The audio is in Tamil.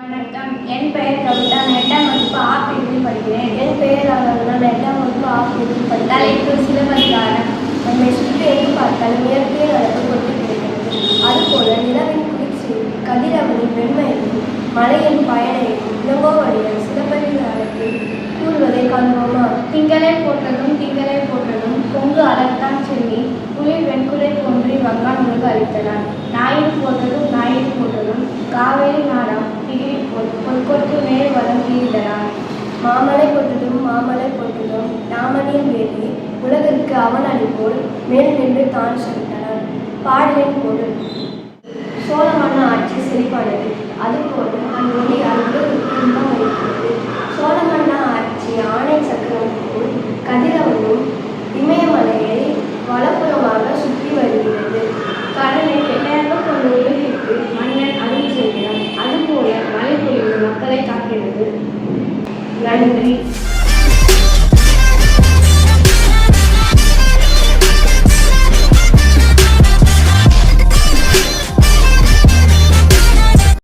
வணக்கம். என் பெயர் கவிதா. எட்டாம் வகுப்பு ஆப் பிரிவில் படிக்கிறேன். என் பெயர் அவர்கள் எட்டாம் வகுப்பு ஆப் பிரிவில் படித்தால் இப்போ சிலபதிகாரம் நம்மை சுற்றி எங்கு பார்த்தாலும் இயற்கை அழகு கொண்டு கிடைக்கிறது. அதுபோல நிலவின் குளிர்ச்சியும் கதிரவனின் வெண்மையையும் மலையின் பயனையும் இளங்கோவடிகள் சிலப்பதிகாரத்தில் கூறுவதை காண்போமா? திங்களை போற்றதும் திங்களை போற்றதும் பொங்கு அலர்த்தான் சென்னி குளிர் வெண்குலை தோன்றி வங்கான் முழுக அளித்தனர் ஞாயிறு போன்றதும் ஞாயிறு போன்றதும் காவேரி நாடாம் திகிரி மேல் வரம் மாமலை போட்டதும் மாமலை போட்டதும் நாமனில் வேதி உலகிற்கு அவன் அளிப்போல் மேல் நின்று தான் சொல்லிட்டனர் பாடலின் பொருள். சோழ மன்ன ஆட்சி செழிப்பானது. அதுபோல தன் library